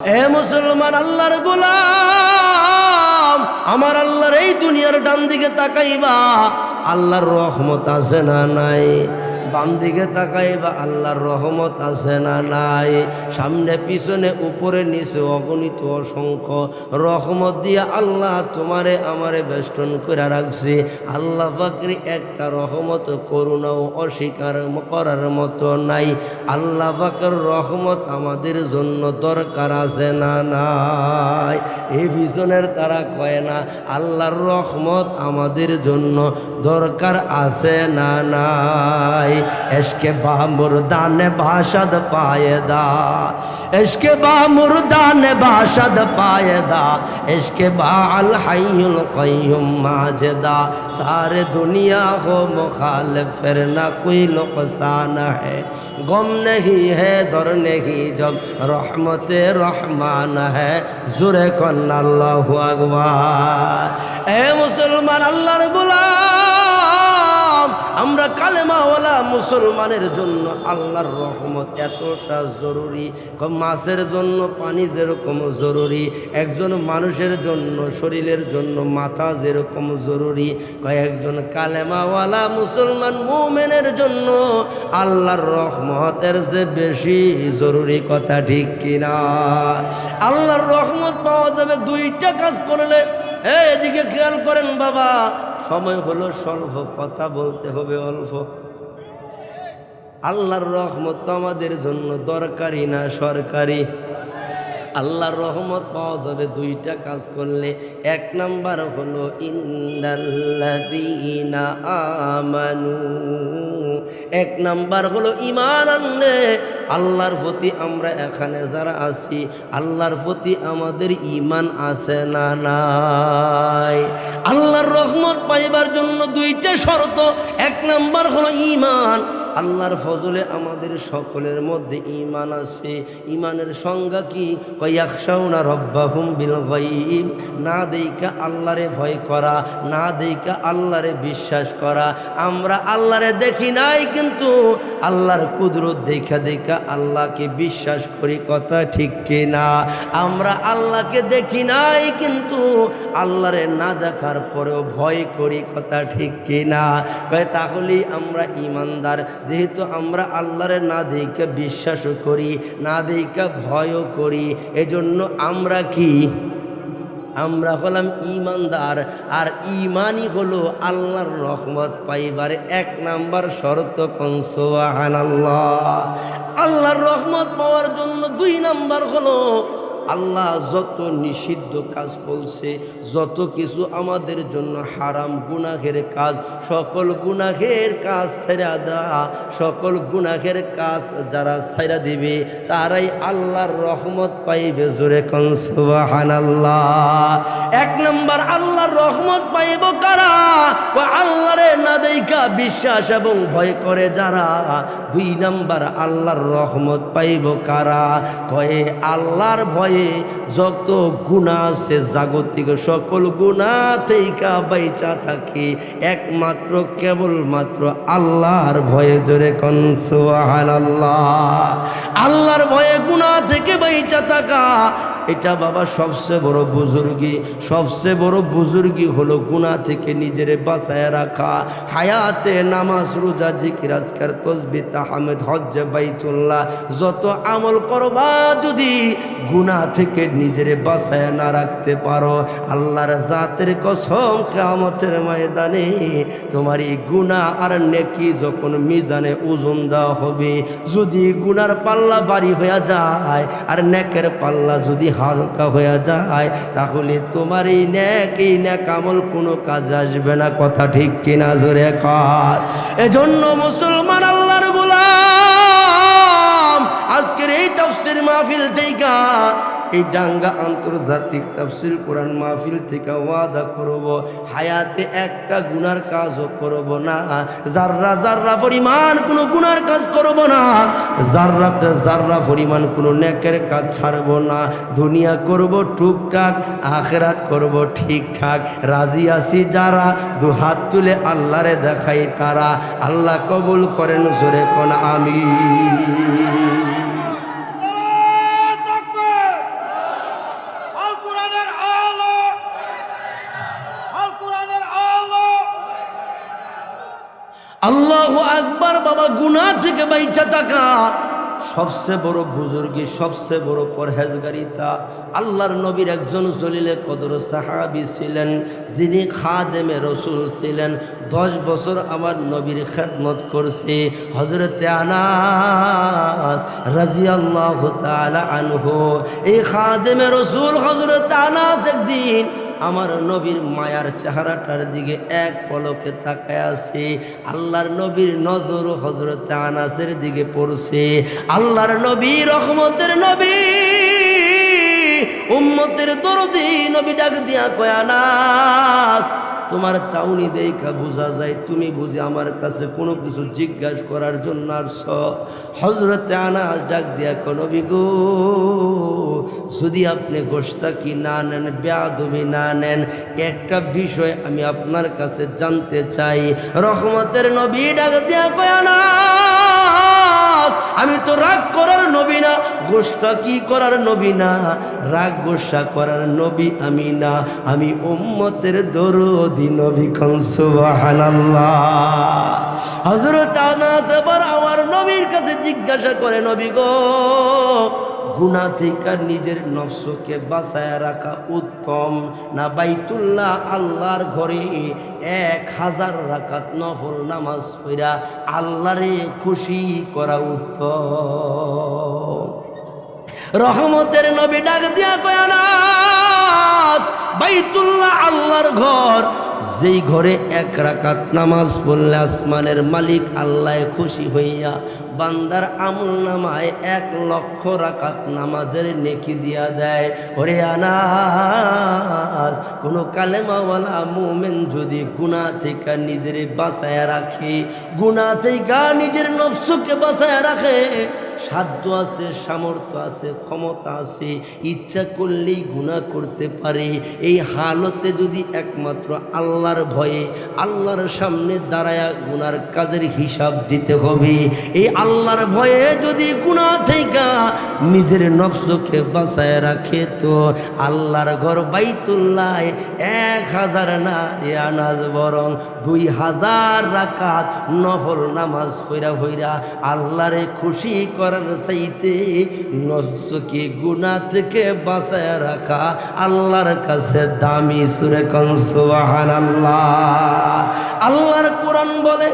এ মুসলমান আল্লাহর গোলাম, আমার আল্লাহর এই দুনিয়ার ডান দিকে তাকাইবা, আল্লাহর রহমত আছে না নাই? বাম দিকে তাকাইবা আল্লাহর রহমত আছে না নাই? সামনে, পিছনে, উপরে, নিচে অগণিত অসংখ্য রহমত দিয়ে আল্লাহ তোমারে আমারে বেষ্টন করে রাখছে। আল্লাহ ফাকরি একটা রহমত করুণাও অস্বীকার করার মতো নাই। আল্লাহ ফাকর রহমত আমাদের জন্য দরকার আছে না নাই? এই পিছনের তারা কয় না, আল্লাহর রহমত আমাদের জন্য দরকার আছে না নাই? اشک با مردان باشد پائے دا اشک با مردان باشد پائے دا اشک با الحی القیم ماجدا سارے دنیا ہو مخالف، پھر نہ کوئی لقصان ہے۔ گم نہیں ہے، در نہیں جب رحمت رحمان ہے۔ زرکن اللہ اکبر۔ اے مسلمان، اللہ رب اللہ কালেমাওয়ালা মুসলমানের জন্য আল্লাহর রহমত এতটা জরুরি। মাছের জন্য, পানি যেরকম জরুরি, একজন মানুষের জন্য, শরীরের জন্য মাথা যেরকম জরুরি। কয়েকজন কালেমাওয়ালা মুসলমান মোমেনের জন্য আল্লাহর রহমতের যে বেশি জরুরি কথা ঠিক কিনা। আল্লাহর রহমত পাওয়া যাবে দুইটা কাজ করলে। এদিকে খেয়াল করেন বাবা, সময় হলো স্বল্প, কথা বলতে হবে অল্প। আল্লাহর রহমত আমাদের জন্য দরকারি না, সরকারি। আল্লাহর রহমত পাওয়া যাবে দুইটা কাজ করলে। এক নাম্বার হলো ইন্দাল্লাদিনা আমানু। এক নাম্বার হলো ইমান আনলে আল্লাহর প্রতি আমরা এখানে যারা আছি, আল্লাহর প্রতি আমাদের ইমান আছে না নাই? আল্লাহর রহমত পাইবার জন্য দুইটা শর্ত। এক নাম্বার হলো ইমান আল্লাহর ফজলে আমাদের সকলের মধ্যে ইমান আছে ইমানের সংজ্ঞা কি? কয়াকশাউনা রব্বাহুম বিল না দেইকা আল্লাহরে ভয় করা, না দেইকা আল্লাহরে বিশ্বাস করা। আমরা আল্লাহরে দেখি নাই, কিন্তু আল্লাহর কুদরত দেখা দেখা আল্লাহকে বিশ্বাস করি, কথা ঠিক কি না আমরা আল্লাহকে দেখি নাই, কিন্তু আল্লাহরে না দেখার পরেও ভয় করি, কথা ঠিক কি না কয়, তাহলেই আমরা ইমানদার যেহেতু আমরা আল্লাহরে না দেখা বিশ্বাসও করি না দেখা ভয়ও করি, এজন্য আমরা কি? আমরা হলাম ইমানদার আর ইমানই হলো আল্লাহর রহমত পাইবার এক নাম্বার শর্ত কনসোয়াহান আল্লাহ আল্লাহর রহমত পাওয়ার জন্য দুই নাম্বার হলো আল্লাহ যত নিষিদ্ধ কাজ বলছে, যত কিছু আমাদের জন্য হারাম গুনাহের কাজ, সকল গুনাহের কাজ ছেড়া দা। সকল গুনাহের কাজ যারা ছেড়া দিবে, তারাই আল্লাহর রহমত পাইবে জোরে কনসুবাহান আল্লাহ এক নম্বর, আল্লাহর রহমত পাইব কারা? আল্লাহরে না দেখা বিশ্বাস এবং ভয় করে যারা। দুই নাম্বার, আল্লাহর রহমত পাইব কারা? কয়ে আল্লাহর ভয়ে যত গুণা আছে, জাগতিক সকল গুণা থেকে বাইচা থাকে, একমাত্র, কেবলমাত্র আল্লাহর ভয়ে জোরে কনসুহান আল্লাহ আল্লাহর ভয়ে গুণা থেকে বাইচা থাকা এটা বাবা সবচেয়ে বড় বুজুর্গি। সবচেয়ে বড় বুজুর্গি হলো গুণা থেকে নিজেরে বাঁচায় রাখা। হায়াতে নামাজ, রোজা, জিকির, আজকার, তসবি, তাহমেদ, হজ্জ, বাইতুল্লাহ, যত আমল করবা যদি গুণা থেকে নিজেরে বাঁচায় না রাখতে পারো। আল্লাহর জাতের কসম কেমতের ময়দানে তোমার এই গুণা আর নেকি যখন মিজানে ওজন দেওয়া হবে, যদি গুনার পাল্লা বাড়ি হয়ে যায়, আর নেকের পাল্লা যদি হালকা হয়ে যায়, তাহলে তোমার এই ন্যাক এই ন্যাক আমল কোনো কাজে আসবে না। কথা ঠিক কিনা জোরে কর। এজন্য মুসলমান আল্লাহর গোলাম, আজকের এই তফসির মাহফিল থেকে এই ডাঙ্গা আন্তর্জাতিক তফসির কোরআন মাহফিল থেকে ওয়াদা করব, হায়াতে একটা গুনার কাজও করব না জাররা জাররা পরিমাণ কোনো গুনার কাজ করব না জাররাতে জাররা পরিমাণ কোনো নেকের কাজ ছাড়ব না, দুনিয়া করব টুকটাক, আখেরাত করব ঠিকঠাক, রাজি আছি যারা দু হাত তুলে আল্লাহরে দেখাই তারা, আল্লাহ কবুল করেন জোরে কোন আমি বাবা গুনা থেকে বাইচা থাকা। সবচেয়ে বড় বুজুর্গি, সবচেয়ে বড় পরহেজগারিতা আল্লাহর নবীর একজন জলিলে কদর সাহাবি ছিলেন, যিনি খাদেমে রসুল ছিলেন। দশ বছর আমার নবীর খেদমত করছে। হজরতে আনাস রাজি আল্লাহ আনহু। এই খাদেমে রসুল হজরত আনাস একদিন আমার নবীর মায়ার চেহারাটার দিকে এক পলকে তাকায় আছে। আল্লাহর নবীর নজর হজরত আনাসের দিকে পড়ছে। আল্লাহর নবী রহমতের নবী, উম্মতের দরদি নবী ডাক দিয়া কয়, আনাস তোমার চাউনি দেখা বোঝা যায়, তুমি বুঝি আমার কাছে কোনো কিছু জিজ্ঞাসা করার জন্য আসছ। হজরতে আনাজ ডাক দিয়া কোনো গো, যদি আপনি গোস্তাকি না নেন, বেয়াদবি না নেন, একটা বিষয় আমি আপনার কাছে জানতে চাই। রহমতের নবী ডাক দিয়া কয়, আনাস আমি তো রাগ করার নবী না, গোষ্ঠা কি করার নবী না? রাগ গোসা করার নবী আমি না। আমি উম্মতের দরদি নবী কনসুবাহানাল্লাহ আমার নবীর কাছে জিজ্ঞাসা করে, নবী গো গুণা থেকে নিজের নফসকে বাঁচায় রাখা উত্তম। না বাইতুল্লাহ আল্লাহর ঘরে এক হাজার রাকাত নফল নামাজ পড়া আল্লাহরে খুশি করা উত্তম। রহমতের নবী ডাক দিয়া কয়, আনাস, বাইতুল্লাহ আল্লাহর ঘর যেই ঘরে এক রাকাত নামাজ পড়লে আসমানের মালিক আল্লাহ খুশি হইয়া বান্দার আমল নামায় এক লক্ষ রাকাত নামাজের নেকি দিয়া দেয়। ওরে আনাস, কোনো কালেমাওয়ালা মুমেন যদি গুণা থেকে নিজের বাঁচায় রাখে গুণা থেকে নিজের নফসকে বাঁচায় রাখে সাধ্য আছে, সামর্থ্য আছে, ক্ষমতা আছে, ইচ্ছা করলেই গুণা করতে পারে। এই হালতে যদি একমাত্র আল্লাহর ভয়ে আল্লাহর সামনে দাঁড়ায় গুনার কাজের হিসাব দিতে হবে। এই আল্লাহর ভয়ে যদি গুণা থেকে নিজের নফসকে বাঁচায় রাখে তো আল্লাহর ঘর বাইতুল্লাহ এক হাজার না আনাজ বরং দুই হাজার রাকাত নফল নামাজ ফইরা ফইরা আল্লাহরে খুশি করার চাইতে নফসকে গুণা থেকে বাঁচায় রাখা আল্লাহর কাছে দামি সুরে কনসুবাহান আল্লাহ আল্লাহর কোরআন বলে,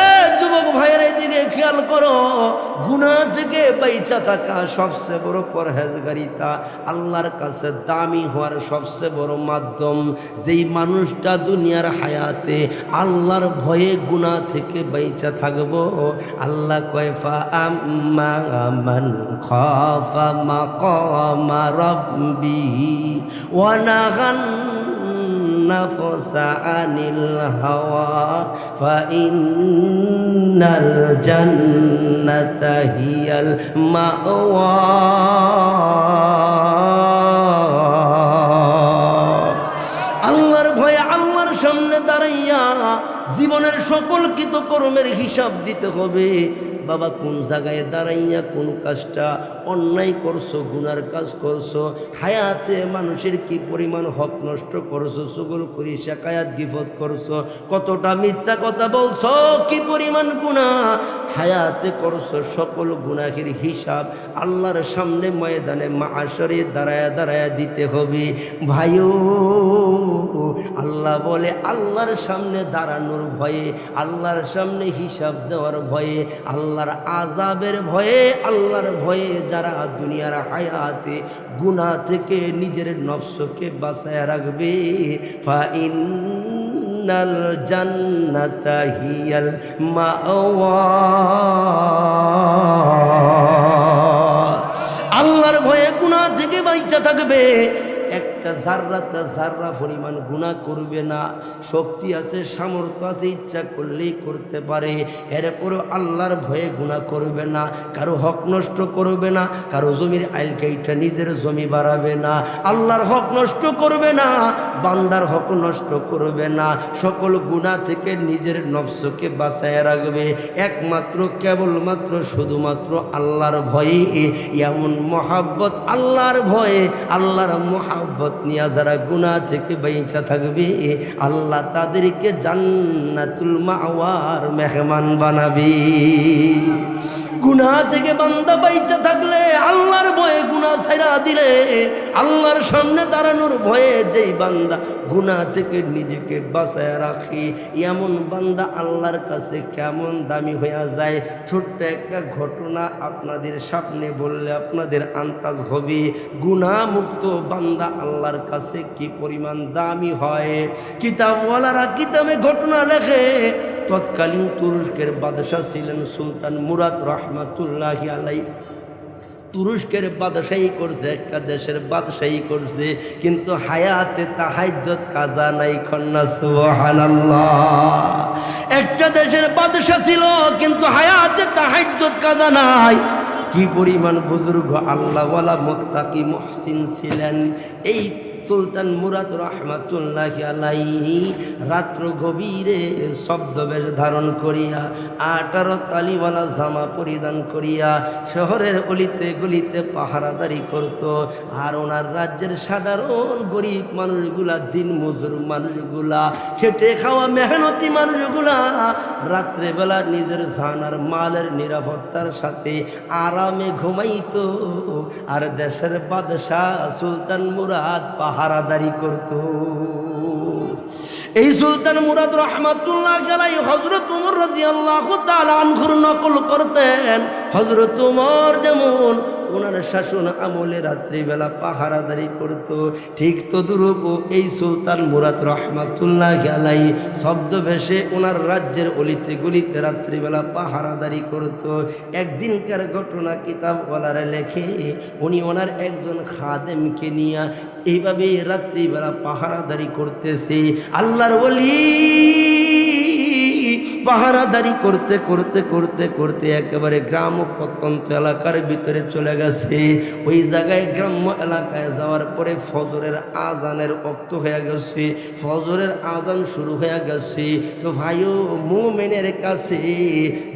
এ যুবক ভাইয়ের খেয়াল করো গুণা থেকে থাকা সবচেয়ে বড় পরহেজগারিতা আল্লাহর কাছে দামি হওয়ার সবচেয়ে বড় মাধ্যম। যেই মানুষটা দুনিয়ার হায়াতে আল্লাহর ভয়ে গুণা থেকে বাইচা থাকব, আল্লাহ কয়ফা আম্মা মান খাফা মাকামা রাব্বি ওয়া নাহান النفس عن الهوى فإن الجنة هي المأوى আল্লাহর ভয়ে আল্লাহর সামনে দাঁড়াইয়া জীবনের সকল কৃত কর্মের হিসাব দিতে হবে বাবা কোন জায়গায় দাঁড়াইয়া কোন কাজটা অন্যায় করছ, গুনার কাজ করছ, হায়াতে মানুষের কি পরিমাণ হক নষ্ট করছ, সুগল করি শেখায়াত গিফত করছ, কতটা মিথ্যা কথা বলছো, কি পরিমাণ গুণা হায়াতে করছ, সকল গুনাহের হিসাব আল্লাহর সামনে ময়দানে মাসরে দাঁড়ায়া দাঁড়ায়া দিতে হবে। ভাইও আল্লাহ বলে, আল্লাহর সামনে দাঁড়ানোর ভয়ে, আল্লাহর সামনে হিসাব দেওয়ার ভয়ে, আল্লাহর আজাবের ভয়ে, আল্লাহর ভয়ে যারা দুনিয়ার হায়াতে, গুনাহ থেকে নিজের নফসকে বাঁচায় রাখবে। মাওয়া। আল্লাহর ভয়ে গুনাহ থেকে বাইচা থাকবে। একটা জাররাতা জাররা পরিমাণ গুণা করবে না। শক্তি আছে, সামর্থ্য আছে, ইচ্ছা করলেই করতে পারে। এরপরও আল্লাহর ভয়ে গুণা করবে না, কারও হক নষ্ট করবে না, কারও জমির আইল কেইটা নিজের জমি বাড়াবে না। আল্লাহর হক নষ্ট করবে না, বান্দার হক নষ্ট করবে না। সকল গুণা থেকে নিজের নফসকে বাঁচায় রাখবে। একমাত্র, কেবলমাত্র, শুধুমাত্র আল্লাহর ভয়ে। এমন মহাব্বত আল্লাহর ভয়ে, আল্লাহর মোহাব্বত নিয়ে যারা গুণা থেকে বেঁচা থাকবে আল্লাহ তাদেরকে জান্নাতুল মাওয়ার মেহমান বানাবি। গুনা থেকে বান্দা বাইচা থাকলে আল্লাহর ভয়ে গুনা ছাইরা দিলে, আল্লাহর সামনে দাঁড়ানোর ভয়ে যেই বান্দা গুনা থেকে নিজেকে বাঁচায় রাখি। এমন বান্দা আল্লাহর কাছে কেমন দামি হইয়া যায়? ছোট্ট একটা ঘটনা আপনাদের সামনে বললে আপনাদের আন্তাজ হবে গুনা মুক্ত বান্দা আল্লাহর কাছে কি পরিমাণ দামি হয়? কিতাবওয়ালারা কিতাবে ঘটনা লেখে তৎকালীন তুরস্কের বাদশাহ ছিলেন সুলতান মুরাদ রহমাতুল্লাহ আলাই তুরস্কের বাদশাহী করছে, একটা দেশের বাদশাহী করছে, কিন্তু হায়াতে তাহাজ্জত কাজা নাই একটা দেশের বাদশাহ ছিল, কিন্তু হায়াতে তাহাজ্জত কাজা নাই। কি পরিমাণ বুজুর্গ আল্লাহওয়ালা মোত্তাকি মহসিন ছিলেন, এই সুলতান মুরাদ রহমাতুল্লাহ আলাইহি রাত্র গভীরে শব্দবেশ ধারণ করিয়া, আঠারো তালিওয়ালা জামা পরিধান করিয়া শহরের অলিতে গলিতে পাহারাদারি করত। আর ওনার রাজ্যের সাধারণ গরিব মানুষগুলা, দিন মজুর মানুষগুলা, খেটে খাওয়া মেহনতি মানুষগুলা, রাত্রেবেলা নিজের জানার মালের নিরাপত্তার সাথে আরামে ঘুমাইত। আর দেশের বাদশাহ সুলতান মুরাদ পাহারাদারি করত। এই সুলতান মুরাদ রহমাতুল্লাহ গেলাই হজরত উমর রাজি আল্লাহ নকল করতেন। হজরত উমর যেমন ওনার শাসন আমলে রাত্রিবেলা পাহারাদারি করত। ঠিক তদুরূপ এই সুলতান মুরাদ রহমাতুল্লাহ গেলাই শব্দ ভেসে ওনার রাজ্যের অলিতে গলিতে রাত্রিবেলা পাহারাদারি করত। একদিনকার ঘটনা কিতাবওয়ালারা লেখে, উনি ওনার একজন খাদেমকে নিয়ে এইভাবে রাত্রিবেলা পাহারাদারি করতেছে। আল্লাহর বলি পাহারাদারি করতে করতে করতে করতে একেবারে গ্রাম প্রত্যন্ত এলাকার ভিতরে চলে গেছে। ওই জায়গায় গ্রাম্য এলাকায় যাওয়ার পরে ফজরের আজানের অক্ত হয়ে গেছে। ফজরের আজান শুরু হয়ে গেছে। তো ভাইও, মুমেনের কাছে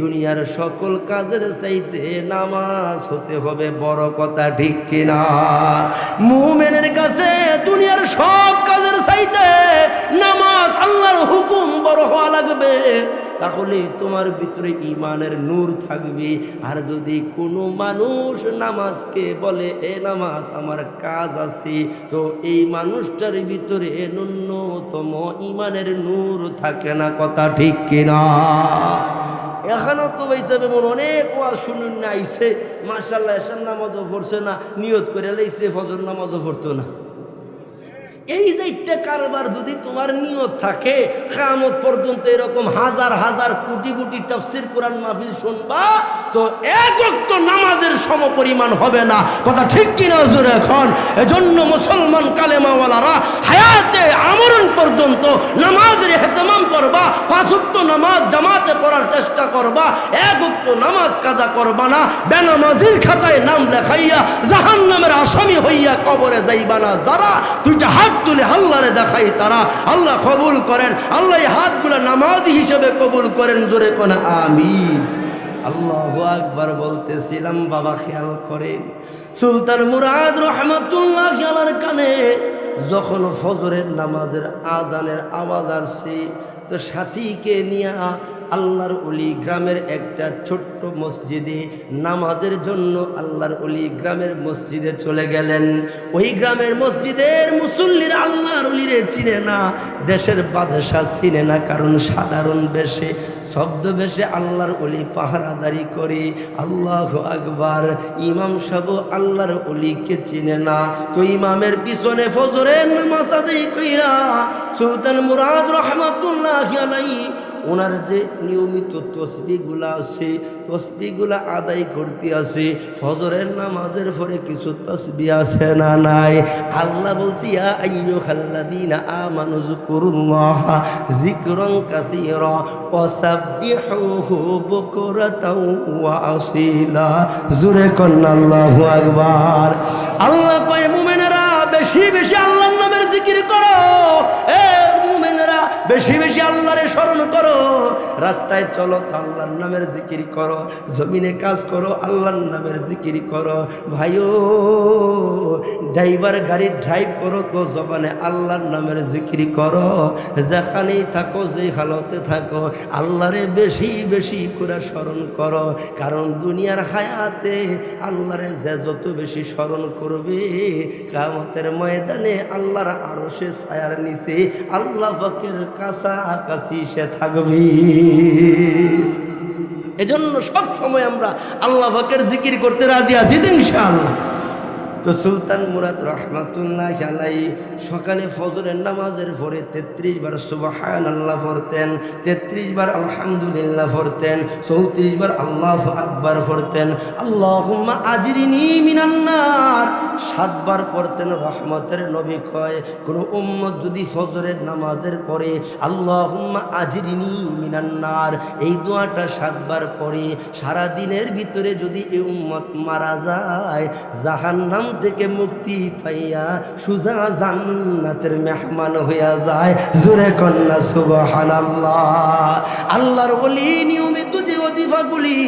দুনিয়ার সকল কাজের চাইতে নামাজ হতে হবে, বড় কথা ঠিক কিনা? মুমেনের কাছে দুনিয়ার সব কাজের চাইতে নামাজ আল্লাহর হুকুম বড় হওয়া লাগবে। তাহলে তোমার ভিতরে ইমানের নূর থাকবে। আর যদি কোনো মানুষ নামাজকে বলে, এ নামাজ আমার কাজ আছে, তো এই মানুষটার ভিতরে ন্যূনতম ইমানের নূর থাকে না। কথা ঠিক কিনা? এখনও তো হিসাবে মন অনেক ওয়াজ শুনুন না আইসে মার্শাল্লাহ এসার নামাজও পড়ছে না, নিয়ত করে লাইছে, ফজর নামাজও পড়তো না। এই যে কারবার যদি তোমার নিয়ত থাকে কামত পর্যন্ত এরকম হাজার হাজার কোটি কোটি তফসির কোরআন মাহফিল শুনবা, তো এক তো নামাজের সম পরিমাণ হবে না। কথা ঠিক কিনা জোরে এখন? এজন্য মুসলমান কালেমাওয়ালারা পর্যন্ত নামাজের হেতেমাম করবা পাঁচক্ত নামাজ জামাতে পড়ার চেষ্টা করবা এক উক্ত নামাজ কাজা করবা না, বেনামাজির খাতায় নাম লেখাইয়া জাহান নামের আসামি হইয়া কবরে যাইবা না। যারা দুইটা হাত তুলে আল্লাহরে দেখাই তারা আল্লাহ কবুল করেন, আল্লাহ হাতগুলো নামাজ হিসেবে কবুল করেন, জোরে কোন, আমিন। আল্লাহ আকবার বলতেছিলাম, বাবা খেয়াল করেন, সুলতান মুরাদ রহমতুল্লাহ খেয়ালার কানে যখন ফজরের নামাজের আজানের আওয়াজ আসছে তো সাথীকে নিয়ে আল্লাহর অলি গ্রামের একটা ছোট্ট মসজিদে নামাজের জন্য আল্লাহর অলি গ্রামের মসজিদে চলে গেলেন। ওই গ্রামের মসজিদের মুসল্লিরা আল্লাহর অলিরে চিনে না, দেশের বাদশাহ চিনে না, কারণ সাধারণ বেশে, শব্দ বেশে আল্লাহর অলি পাহারাদারি করে। আল্লাহ আকবার, ইমাম সাহ আল্লাহর অলিকে চিনে না। তো ইমামের পিছনে ফজরের নামাজ আদায় কইরা সুলতান মুরাদ রহমাতুল্লাহ আলাই ওনার যে নিয়মিত তসবিগুলা আছে তসবিগুলা আদায় করতে আছে, ফজরের নামাজের পরে কিছু তসবি আছে না নাই? আল্লাহ বলছি আল্লাহু আল্লাহ বেশি বেশি আল্লাহর নামের জিকির করো। এ বেশি বেশি আল্লাহরে স্মরণ করো। রাস্তায় চলো, তো আল্লাহর নামের জিকির করো। জমিনে কাজ করো, আল্লাহর নামের জিকির করো। ভাইও, ড্রাইভার গাড়ি ড্রাইভ করো, তো জবানে আল্লাহর নামের জিকির করো। যেখানেই থাকো, যেই হালতে থাকো, আল্লাহরে বেশি বেশি করে স্মরণ করো। কারণ দুনিয়ার হায়াতে আল্লাহরে যে যত বেশি স্মরণ করবে কামতের ময়দানে আল্লাহর আরও সে ছায়ার নিচে আল্লাহ পাকের কাছাকাছি সে থাকবি। এজন্য সব সময় আমরা আল্লাহ ফাকের জিকির করতে রাজি আছি ইনশাআল্লাহ। তো সুলতান মুরাদ রহমাতুল্লাহ আলাই সকালে ফজরের নামাজের পরে তেত্রিশ বার সুবাহান আল্লাহ পড়তেন, তেত্রিশ বার আলহামদুলিল্লাহ পড়তেন, চৌত্রিশ বার আল্লাহ আকবার পড়তেন। আল্লাহ আজিরিনি মিনান্নার সাতবার পড়তেন রহমতের নবী কয়, কোনো উম্মত যদি ফজরের নামাজের পরে আল্লাহ আজিরিনি মিনান্নার এই দোয়াটা সাতবার পরে সারা দিনের ভিতরে যদি এই উম্মত মারা যায়, জাহান্নাম থেকে মুক্তি পাইয়া সুজা জান্নাতের মেহমান হইয়া যায়। জুরে কন্যা, সুবহানাল্লাহ। আল্লাহর বলি নিয়মিত যে ওজিফাগুলি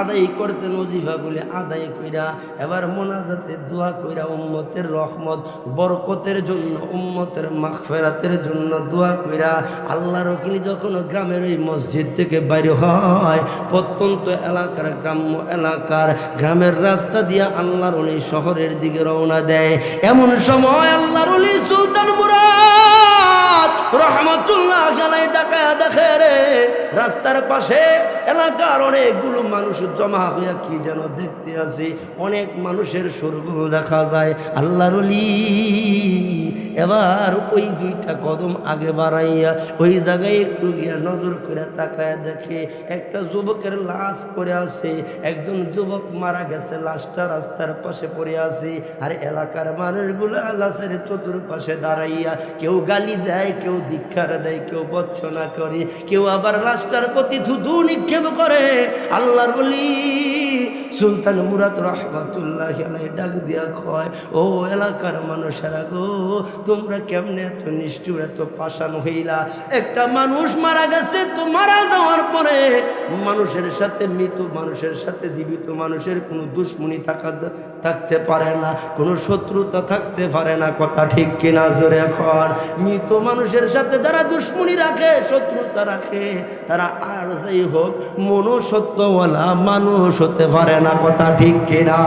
আদায় করতেন ওজিফাগুলি আদায় কইরা, এবার মোনাজাতে দোয়া কইরা উম্মতের রহমত, বরকতের জন্য, উম্মতের মাগফিরাতের জন্য দোয়া কইরা আল্লাহর ওকিল যখন গ্রামের ওই মসজিদ থেকে বাইরে হয়, প্রত্যন্ত এলাকার গ্রাম্য এলাকার গ্রামের রাস্তা দিয়ে আল্লাহর উনি শহরের দিকে রওনা দেয়। এমন সময় আল্লাহর উনি সুলতান মুরাদ রহমতুল্লাহ জানাই ডাকায় দেখে রে, রাস্তার পাশে এলাকার অনেকগুলো মানুষ জমা হইয়া কি যেন দেখতে আসি অনেক মানুষের সরগুলো দেখা যায়। আল্লাহর এবার ওই দুইটা কদম আগে বাড়াইয়া ওই জায়গায় একটু গিয়া নজর করে তাকায় দেখে একটা যুবকের লাশ পড়ে আছে। একজন যুবক মারা গেছে, লাশটা রাস্তার পাশে পড়ে আছে। আর এলাকার মানুষগুলো লাশের চতুর্পাশে দাঁড়াইয়া কেউ গালি দেয়, কেউ ধিক্ষার দেয়, কেউ বচ্চনা করে, কেউ আবার লাশটার প্রতি ধুধু নিক্ষেপ করে আল্লাহর বলি। সুলতান মুরাদ রহমাতুল্লাহ আলাই ডাক দিয়া খয় ও এলাকার মানুষেরা গো, তোমরা কেমনে এত নিষ্ঠুর, এত পাশান হইলা? একটা মানুষ মারা গেছে, তো মারা যাওয়ার পরে মানুষের সাথে, মৃত মানুষের সাথে, জীবিত মানুষের কোনো দুশ্মনী থাকা থাকতে পারে না, কোনো শত্রুতা থাকতে পারে না, কথা ঠিক কিনা জোরে এখন। মৃত মানুষের সাথে যারা দুশ্মনী রাখে, শত্রুতা রাখে, তারা আর যাই হোক মনুষ্যত্বওয়ালা মানুষ হতে পারে না, কথা ঠিক কিনা।